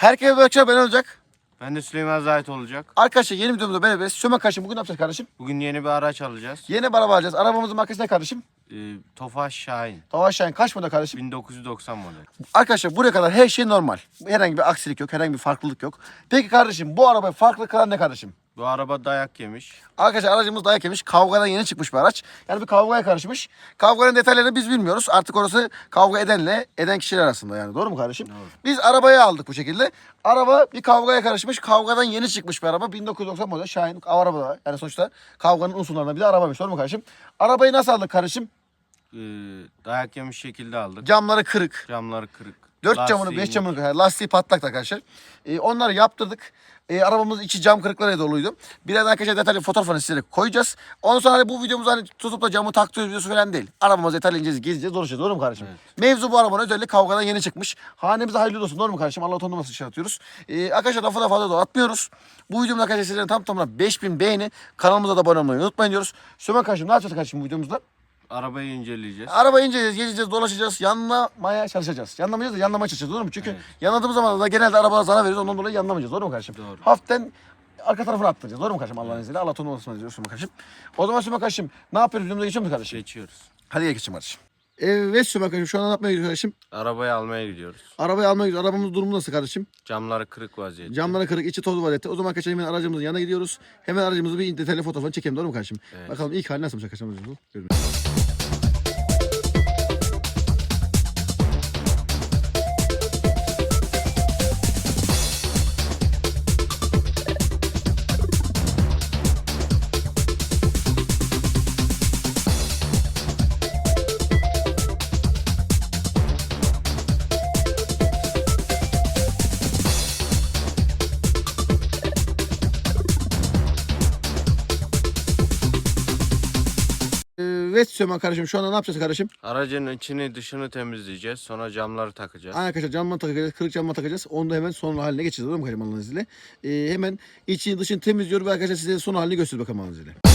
Herkese bakacak ben olacak. Ben de Süleyman Zahit olacak. Arkadaşlar yeni videomuzda beraberiz. Söme kardeşim bugün ne yapacağız kardeşim? Bugün yeni bir araç alacağız. Yeni bir araba alacağız. Arabamızın markası ne kardeşim? Ee, Tofaş Şahin. Tavaş Şahin kaç model kardeşim? 1990 model. Arkadaşlar buraya kadar her şey normal. Herhangi bir aksilik yok, herhangi bir farklılık yok. Peki kardeşim bu arabayı farklı kılan ne kardeşim? Bu araba dayak yemiş. Arkadaşlar aracımız dayak yemiş. Kavgadan yeni çıkmış bir araç. Yani bir kavgaya karışmış. Kavganın detaylarını biz bilmiyoruz. Artık orası kavga edenle eden kişiler arasında yani. Doğru mu kardeşim? Biz arabayı aldık bu şekilde. Araba bir kavgaya karışmış. Kavgadan yeni çıkmış bir araba. 1990 model Şahin araba da. Yani sonuçta kavganın unsurlarından bir de arabaymış. Doğru mu kardeşim? Arabayı nasıl aldık kardeşim? Ee, dayak yemiş şekilde aldık. Camları kırık. Camları kırık. Dört camını, Lastiği beş camını, ha, lastiği patlak arkadaşlar. Ee, onları yaptırdık. Ee, arabamız içi cam kırıklarıyla doluydu. Birazdan arkadaşlar detaylı fotoğrafını sizlere koyacağız. Ondan sonra hani bu videomuz hani tutup da camı taktığımız videosu falan değil. Arabamızı detaylı ineceğiz, gezeceğiz, dolaşacağız. Doğru mu kardeşim? Mevzu bu arabanın özellikle kavgadan yeni çıkmış. Hanemize hayırlı olsun. Doğru mu kardeşim? Allah utandırmasın şey atıyoruz. Ee, arkadaşlar lafı da fazla da atmıyoruz. Bu videomda arkadaşlar sizlerin tam tamına 5000 beğeni. Kanalımıza da abone olmayı unutmayın diyoruz. Sömen kardeşim ne yapacağız kardeşim bu videomuzda? Arabayı inceleyeceğiz. Arabayı inceleyeceğiz, gezeceğiz, dolaşacağız, yanlamaya çalışacağız. Yanlamayacağız da yanlamaya çalışacağız doğru mu? Çünkü Evet. yanladığımız zaman da genelde arabalara zarar veriyoruz. Ondan dolayı yanlamayacağız doğru mu kardeşim? Doğru. Hafiften arka tarafına attıracağız doğru mu kardeşim Allah'ın izniyle? Allah tonu olmasın diyoruz Süleyman kardeşim. O zaman Süleyman kardeşim ne yapıyoruz? Videomuza geçiyor mu kardeşim? Geçiyoruz. Hadi gel geçelim kardeşim. Evet Süleyman kardeşim şu an ne yapmaya gidiyoruz kardeşim? Arabayı almaya gidiyoruz. Arabayı almaya gidiyoruz. Arabamız durumu nasıl kardeşim? Camları kırık vaziyette. Camları kırık, içi toz vaziyette. O zaman arkadaşlar hemen aracımızın yanına gidiyoruz. Hemen aracımızı bir detaylı fotoğrafını çekelim doğru mu kardeşim? Evet. Bakalım ilk hali nasılmış arkadaşlar. Görün. Süleyman kardeşim şu anda ne yapacağız kardeşim? Aracın içini dışını temizleyeceğiz. Sonra camları takacağız. Aynen arkadaşlar camdan takacağız, kırık camdan takacağız. Onu da hemen son haline geçeceğiz. Olur mu kardeşim Allah'ın izniyle? Ee, hemen içini dışını temizliyor ve arkadaşlar size son halini göster bakalım Allah'ın izniyle.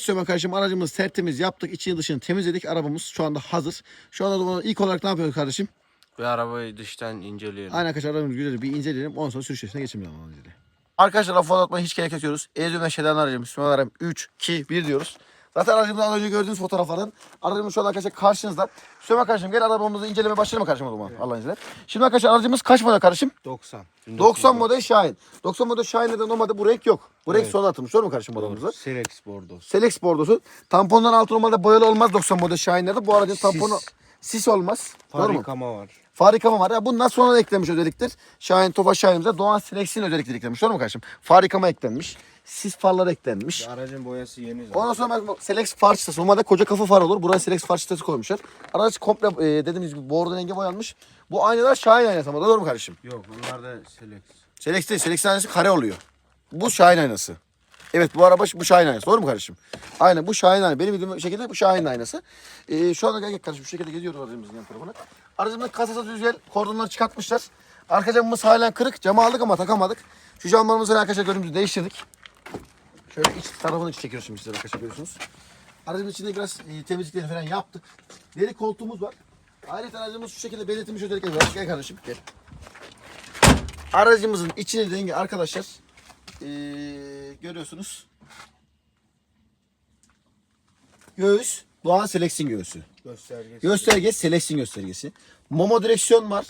Süleyman kardeşim aracımız tertemiz yaptık. içini dışını temizledik. Arabamız şu anda hazır. Şu anda zaman ilk olarak ne yapıyoruz kardeşim? Ve arabayı dıştan inceleyelim. Aynen arkadaşlar arabamızı güzel bir inceleyelim. Ondan sonra sürüş yaşına geçelim. Arkadaşlar lafı uzatmaya hiç gerek yok diyoruz. Ezyum'dan şeyden aracımız. Arayım. 3, 2, 1 diyoruz. Zaten aracımızı az önce gördüğünüz fotoğraflardan. Aracımız şu an arkadaşlar karşınızda. Süleyman kardeşim gel arabamızı inceleme başlayalım kardeşim o zaman. Allah'ın izniyle. Şimdi arkadaşlar aracımız kaç model kardeşim? 90. 90 model Şahin. 90 model Şahin'de de normalde bu renk yok. Bu renk Evet. sonra atılmış. Doğru mu kardeşim bu arabamızda? Selex bordo. Selex bordosu. Tampondan altı normalde boyalı olmaz 90 model Şahin'lerde. Bu aracın tamponu sis olmaz. Farikama var. Farikama var. Ya bundan sonra eklenmiş özellikler. Şahin Tofaş Şahin'imize Doğan Selex'in özellikleri eklenmiş. Doğru mu kardeşim? Farikama eklenmiş. Sis farları eklenmiş. Aracın boyası yeni zaten. Ondan sonra bak, Selex far çıtası. Normalde koca kafa far olur. Buraya Selex far çıtası koymuşlar. Araç komple e, dediğimiz gibi bordo rengi boyanmış. Bu aynalar Şahin aynası ama doğru mu kardeşim? Yok bunlar da Selex. Selex değil. Selex aynası kare oluyor. Bu Şahin aynası. Evet bu araba bu Şahin aynası. Doğru mu kardeşim? Aynen bu Şahin aynası. Benim bildiğim şekilde bu Şahin aynası. Ee, şu anda gel gel kardeşim şu şekilde geziyoruz aracımızın yan tarafına. Aracımızın kasası düzgün. Kordonları çıkartmışlar. Arka camımız halen kırık. Camı aldık ama takamadık. Şu camlarımızı arkadaşlar görünümüzü değiştirdik. Şöyle iç tarafını iç çekiyoruz şimdi size arkadaşlar görüyorsunuz. Aracımın içinde biraz e, temizliklerini falan yaptık. Deri koltuğumuz var. Ayrıca aracımız şu şekilde belirtilmiş özellikleri var. Gel kardeşim gel. Aracımızın içine rengi arkadaşlar ee, görüyorsunuz. Göğüs Doğan Selex'in göğüsü. Göstergesi. Gösterge Selex'in göstergesi. Momo direksiyon var.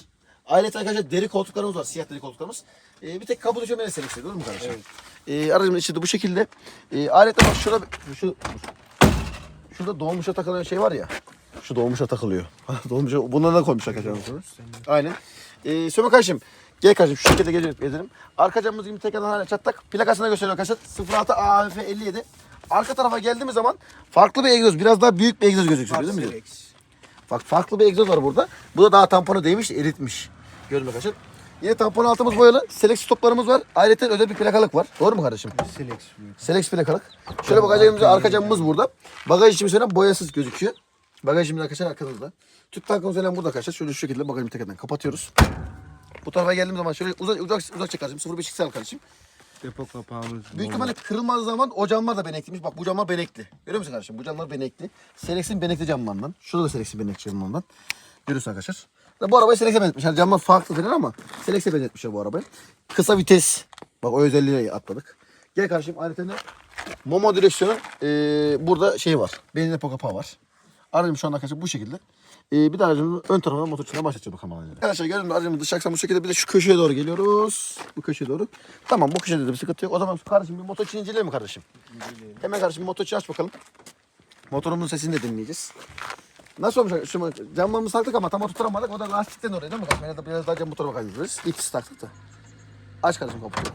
Ayrıca arkadaşlar deri koltuklarımız var. Siyah deri koltuklarımız. Ee, bir tek kapı döşemeyle Selex'e değil mi kardeşim? Ee, aracımın içi de bu şekilde. Ee, ayrıca bak şurada şu, şurada dolmuşa takılan şey var ya. Şu dolmuşa takılıyor. dolmuşa bunları da koymuşlar arkadaşlar. Aynen. Ee, Söme kardeşim. Gel kardeşim şu şekilde geliyorum edelim. Arka camımız gibi tekrardan hala çatlak. Plakasına gösteriyor arkadaşlar. 06 AF 57. Arka tarafa geldiğimiz zaman farklı bir egzoz. Biraz daha büyük bir egzoz gözüküyor değil mi? Bak farklı bir egzoz var burada. Bu da daha tamponu değmiş, eritmiş. Gördün mü arkadaşlar? Yine tampon altımız boyalı. Selex stoplarımız var. Ayrıca özel bir plakalık var. Doğru mu kardeşim? Seleksiyon. Selex plakalık. Şöyle bagajımız, arka camımız burada. Bagaj içimiz falan boyasız gözüküyor. Bagajımız arkadaşlar arkamızda. Tüp tankımız falan burada arkadaşlar. Şöyle şu şekilde bagajımı tekrardan kapatıyoruz. Bu tarafa geldiğim zaman şöyle uzak uzak uzak çek kardeşim. 05 al kardeşim. Depo kapağımız. Büyük ihtimalle kırılmadığı zaman o camlar da benekliymiş. Bak bu camlar benekli. Görüyor musun kardeşim? Bu camlar benekli. Selex'in benekli camlarından. Şurada da Selex'in benekli camlarından. Görüyorsun arkadaşlar. Bu arabayı Selex'e benzetmişler. Camlar farklı falan ama Selex'e benzetmişler bu arabayı. Kısa vites. Bak o özelliği atladık. Gel kardeşim ayrıca Momo direksiyonu eee, burada şey var. Benzin depo kapağı var. Aracım şu anda arkadaşlar bu şekilde. Ee, bir de aracımızın ön tarafından motor içine başlatacağız bakalım. aracı. Arkadaşlar gördüğünüz gibi aracımız dış aksam bu şekilde bir de şu köşeye doğru geliyoruz. Bu köşeye doğru. Tamam bu köşede de bir sıkıntı yok. O zaman kardeşim bir motor inceleyelim mi kardeşim? Hemen kardeşim motor aç bakalım. Motorumuzun sesini de dinleyeceğiz. Nasıl olmuş? Şu camlarımızı taktık ama tam oturtamadık. O da lastikten oraya değil mi? kardeşim? Ya da biraz daha cam motora bakabiliriz. İpsiz taktık da. Aç kardeşim kaputu.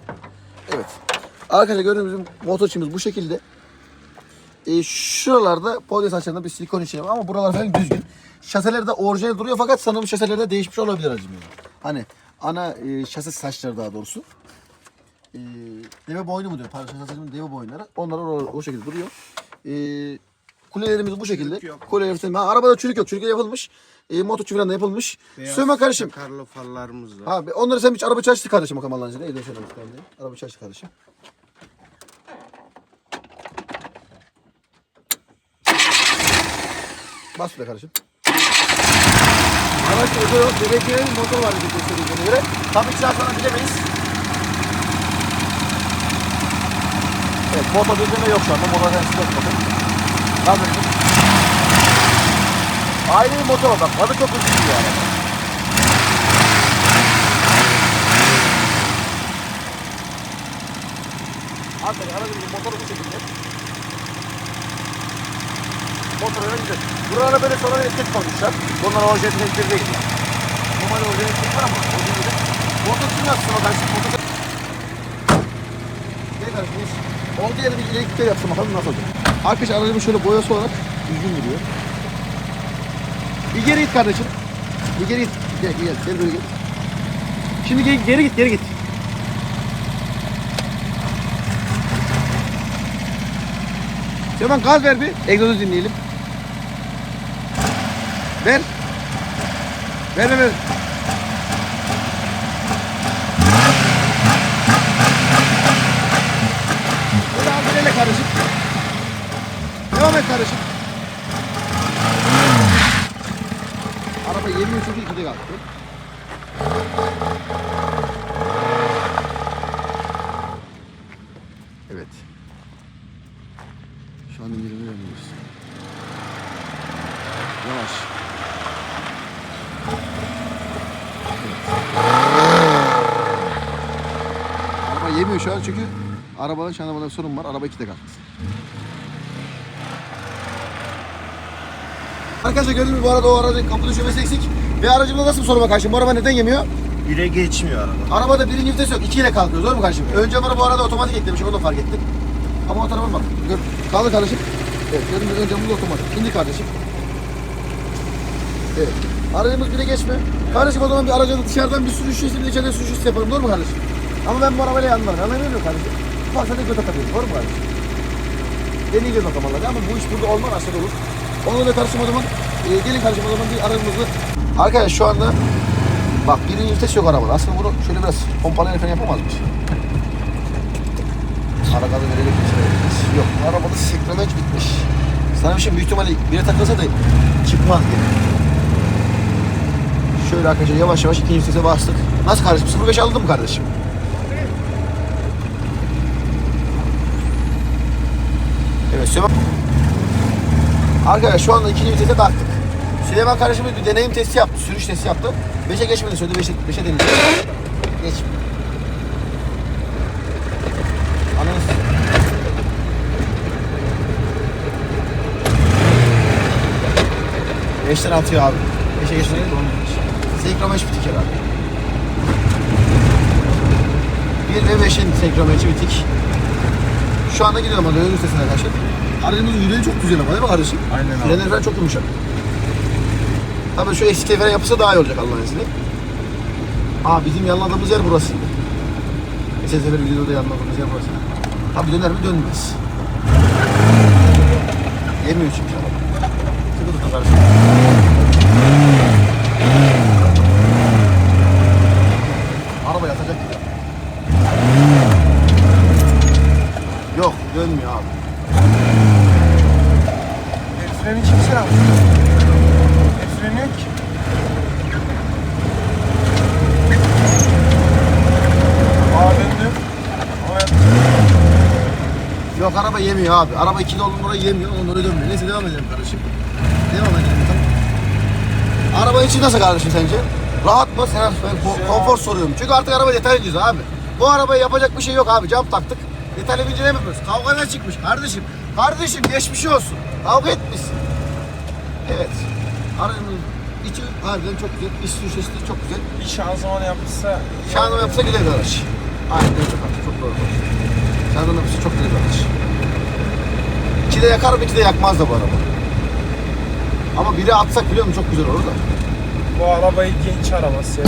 Evet. Arkadaşlar gördüğünüz gibi motor içimiz bu şekilde. E, şuralarda polyas açarında bir silikon var ama buralar falan düzgün. Şaseler de orijinal duruyor fakat sanırım şaselerde değişmiş olabilir yani. Hani ana e, şase saçları daha doğrusu. E, deve boynu mu diyor? Pardon şasenin deve boyunları. Onlar o, o şekilde duruyor. E, kulelerimiz bu şekilde. Çürük yok. Ha, arabada çürük yok. Çürük yapılmış. E, motoçu falan da yapılmış. Söyleme kardeşim. Karlı farlarımız var. Ha, be- onları sen bir araba çalıştır kardeşim bakalım Allah'ın izniyle. Neydi o şöyle. Araba çalıştır kardeşim. Bas de kardeşim. Araç özel yok. Belediyenin motor var bir gösterdiğine göre. İki saat sonra bilemeyiz. Evet motor bildirme yok şu anda. Motor kendisi yok bakın. Böyle. Ayrı bir motor bak. Adı çok uzun bir araba. Arkadaşlar aracımızın motoru bu şekilde. Motor güzel. Buralara böyle sonra etiket koymuşlar. Bunlar orijinal etiketleri değil. Normal orijinal etiket var ama orijinal değil. Motor kim yapsın o kardeşim? Motor... Ne kardeşim? Olduğu yerde bir ileriklikte yapsın bakalım nasıl olacak. Arkadaşlar aracımız şöyle boyası olarak düzgün duruyor. Bir geri git kardeşim. Bir geri git. Gel gel. Gel böyle gel. Şimdi geri, geri git geri git. Hemen gaz ver bir. Egzozu dinleyelim. Ver. Ver ver ver. Böyle aceleyle karışık. Devam et karışık. Araba yemiyor çünkü ikide kalktı. Evet. Şu anda 20 dönüyoruz. Yavaş. Araba yemiyor şu an çünkü arabanın şu burada bir sorun var. Araba ikide kalktı. Arkadaşlar gördüğünüz bu arada o aracın kapı düşürmesi eksik. Ve aracımda nasıl bir sorun var kardeşim? Bu araba neden yemiyor? Bire geçmiyor araba. Arabada birinci vites yok. İkiyle kalkıyoruz. Doğru mu kardeşim? Önce bana bu arada otomatik eklemiş. Onu da fark ettim. Ama o tarafa bak. Gör. Kaldır kardeşim. Evet. Gördüğünüz önce bu otomatik. İndir kardeşim. Evet. Aracımız bire geçme. Kardeşim o zaman bir aracın dışarıdan bir sürüş hissi bir de içeriden sürüş hissi yapalım. Doğru mu kardeşim? Ama ben bu arabayla yandım. Anlamıyor musun kardeşim? Bak sen de göt atabiliyorsun. Doğru mu kardeşim? Deneyeceğiz bakalım Allah'ım ama bu iş burada olmaz aşağıda olur. Onunla kardeşim o zaman e, gelin kardeşim o zaman bir aracımızı Arkadaşlar şu anda Bak birinci vites yok arabada. Aslında bunu şöyle biraz pompalayla falan yapamaz mıyız? Ara gazı verelim. Yok. Arabada sekremeç bitmiş. Sana bir şey büyük ihtimalle bire takılsa da çıkmaz gibi. Şöyle arkadaşlar yavaş yavaş ikinci vitese bastık. Nasıl kardeşim? 05 aldın mı kardeşim? Evet Süleyman. Arkadaşlar şu anda ikinci vitese taktık. Süleyman kardeşimiz bir deneyim testi yaptı, sürüş testi yaptı. 5'e geçmedi söyledi, 5'e 5'e deneyim. Geçmedi. Anladınız mı? Beşten atıyor abi. Beşe geçmedi. Senkromeç bitik herhalde. Bir ve beşin senkromeçi bitik. Şu anda gidiyorum ama dönüş sesine arkadaşlar. Aracımızın yüreği çok güzel ama değil mi kardeşim? Aynen abi. Frenleri falan çok yumuşak. Tabii şu eski fren yapısı daha iyi olacak Allah'ın izniyle. Aa bizim yanladığımız yer burası. Geçen sefer videoda yanladığımız yer burası. Tabii döner mi dönmez. Yemiyor çünkü araba. Sıkı tutun kardeşim. Araba yatacak gibi. Yok dönmüyor abi. Freni. El freni yok ki. Aa döndü. Ama yapacak. Yok araba yemiyor abi. Araba iki dolun oraya yemiyor. Onun oraya dönmüyor. Neyse devam edelim kardeşim. Devam edelim. Tamam. Araba içi nasıl kardeşim sence? Rahat mı? Sana ben ko- konfor soruyorum. Çünkü artık araba detaycıyız abi. Bu arabaya yapacak bir şey yok abi. Cam taktık. Detaylı bir inceleme yapıyoruz. Kavga ne çıkmış kardeşim? Kardeşim geçmiş olsun. Kavga etmişsin. Evet. Aracımın içi harbiden çok güzel. İç sürüşesi de çok güzel. Bir şanzıman yapmışsa Şanlı yapsa güzel bir araç. Aynen öyle çok haklı, çok doğru. Şanlı yapsa çok güzel bir araç. İki de yakar mı iki de yakmaz da bu araba. Ama biri atsak biliyor musun çok güzel olur da. bu arabayı genç arabası ya.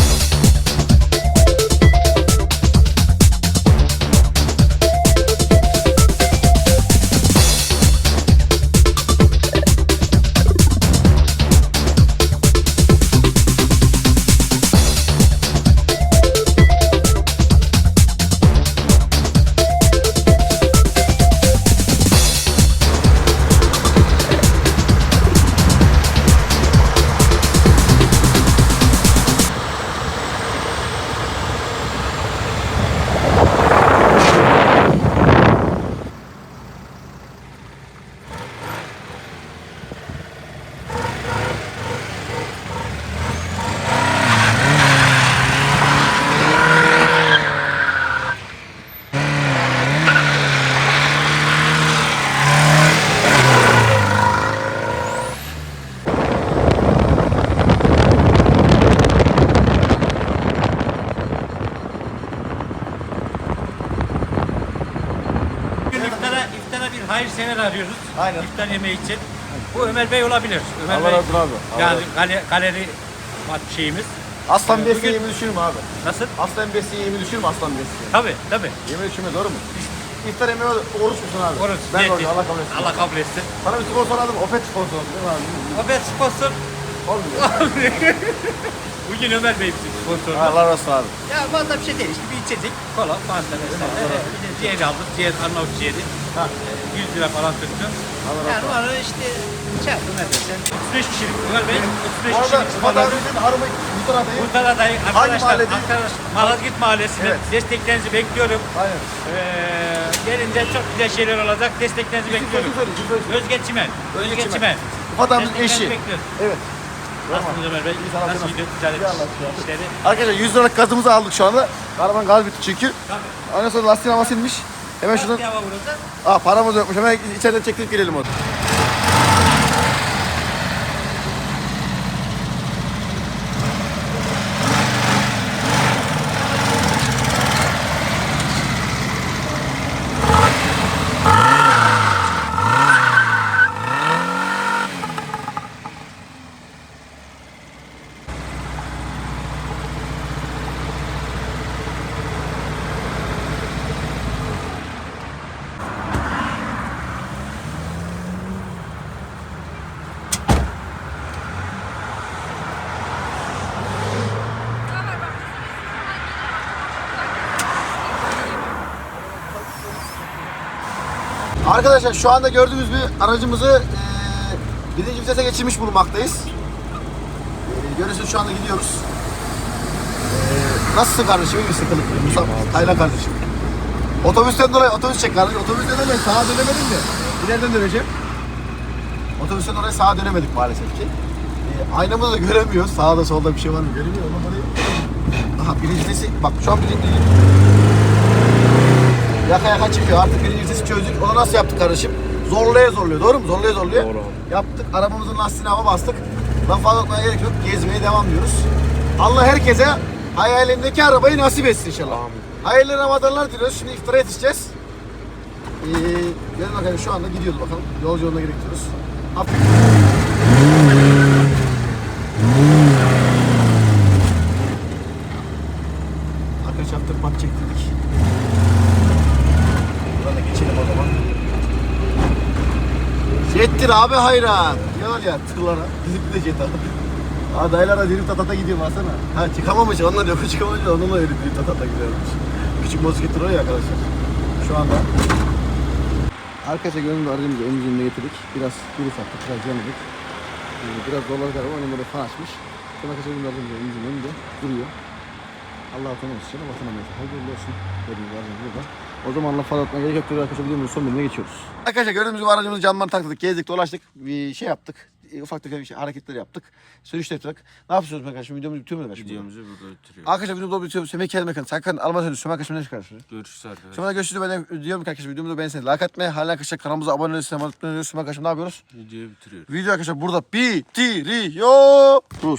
Aynen. İftar yemeği için. Bu Ömer Bey olabilir. Ömer Allah Bey, razı olsun abi. Allah Yani razı olsun. kale, galeri şeyimiz. Aslan Bugün- besiye yemi düşürme abi. Nasıl? Aslan besiye yemi düşürme aslan besiye. Tabii tabii. Yemi düşürme doğru mu? İftar yemeği oruç musun abi? Oruç. Ben oruç Allah kabul etsin. Allah kabul etsin. Sana bir sponsor aldım. Opet sponsor aldım değil mi abi? Ömer sponsor. Olmuyor. Bugün Ömer Bey bizim sponsor. Allah razı olsun abi. Ya fazla bir şey değil. İşte bir içecek. Kola, fanta vesaire. Evet, Bir de ciğeri aldık. Ciğer, Arnavut ciğeri. Ha. Ee, 100 lira falan tuttu. Yani onu işte ne dersen. 35 kişilik Ömer Bey. 35 Bu arada kişilik Sıfat ısmarladık. abimizin hanımı Muhtar adayı. Muhtar adayı arkadaşlar, mahallede? arkadaş, Malazgirt Mahallesi'nin Evet. desteklerinizi bekliyorum. Aynen. Ee, gelince çok güzel şeyler olacak. Desteklerinizi bekliyorum. Sözü söyle, sözü söyle. Özge Çimen. Özge Çimen. Çimen. Sıfat abimizin Desteklerinizi eşi. bekliyoruz. Evet. Nasılsınız Ömer Bey? İyi, Nasıl gidiyor ticaret işleri? Arkadaşlar 100 liralık gazımızı aldık şu anda. Karavan gaz bitti çünkü. Tabii. Ondan sonra lastiğin havası inmiş. Hemen şuradan... Aa paramız yokmuş. Hemen içeriden çektirip gelelim onu. Arkadaşlar şu anda gördüğünüz bir aracımızı eee birinci vitese geçirmiş bulunmaktayız. Eee görüyorsunuz şu anda gidiyoruz. Eee nasılsın kardeşim? İyi misin kılık? Musa, Taylan kardeşim. Otobüsten dolayı otobüs çek kardeşim. Otobüsten dolayı sağa dönemedim de. İleriden döneceğim. Otobüsten dolayı sağa dönemedik maalesef ki. Eee aynamızı da göremiyoruz. Sağda solda bir şey var mı? Göremiyor orayı. Aha birinci vitesi. Bak şu an birinci Yaka yaka çıkıyor. Artık birinci vitesi çözdük. Onu nasıl yaptık kardeşim? Zorlaya zorluyor. Doğru mu? Zorlaya zorluyor. Doğru Yaptık. Arabamızın lastiğine hava bastık. Lan fazla tutmaya gerek yok. Gezmeye devam diyoruz. Allah herkese hayalindeki arabayı nasip etsin inşallah. Amin. Hayırlı Ramazanlar diliyoruz. Şimdi iftara yetişeceğiz. Ee, gelin bakalım şu anda gidiyoruz bakalım. Yolcu yoluna gidiyoruz. Siktir abi hayran. Yalan ya tırlara. Bizim de jet abi. Aa dayılara drift tatata gidiyor baksana. Ha çıkamamış onlar yok çıkamamış onunla öyle drift tatata gidiyormuş. Küçük motosiklet o ya arkadaşlar. Şu anda. Arkadaşlar gördüğünüz gibi aracımızı önümüzün önüne getirdik. Biraz drift attık, biraz yanıldık. Ee, Biraz dolar galiba onun böyle fan açmış. Sonra arkadaşlar gördüğünüz aracımız önümüzün önünde duruyor. Allah tanımış için vatana neyse. Hayırlı olsun. Gördüğünüz aracımız burada. O zaman laf atmaya gerek yok. Arkadaşlar videomuzun son bölümüne geçiyoruz. Arkadaşlar gördüğünüz gibi aracımızı camlarını taktık, gezdik, dolaştık. Bir şey yaptık. E, Ufak tefek şey, hareketler yaptık. Sürüş yaptık. Ne yapıyorsunuz arkadaşlar? Videomuzu bitiriyor muyuz arkadaşlar? Videomuzu burada bitiriyoruz. Arkadaşlar videomuzu bitiriyoruz. Semek kelime bakın. Sakın alma sözü. Sömek arkadaşlar ne çıkarsınız? Görüşürüz arkadaşlar. Sonra görüşürüz. Ben diyorum ki arkadaşlar videomuzu beğenseniz. Like atmayı, hala arkadaşlar kanalımıza abone olmayı, abone olmayı, Sömek arkadaşlar ne yapıyoruz? Videoyu bitiriyoruz. Video arkadaşlar burada bitiriyoruz.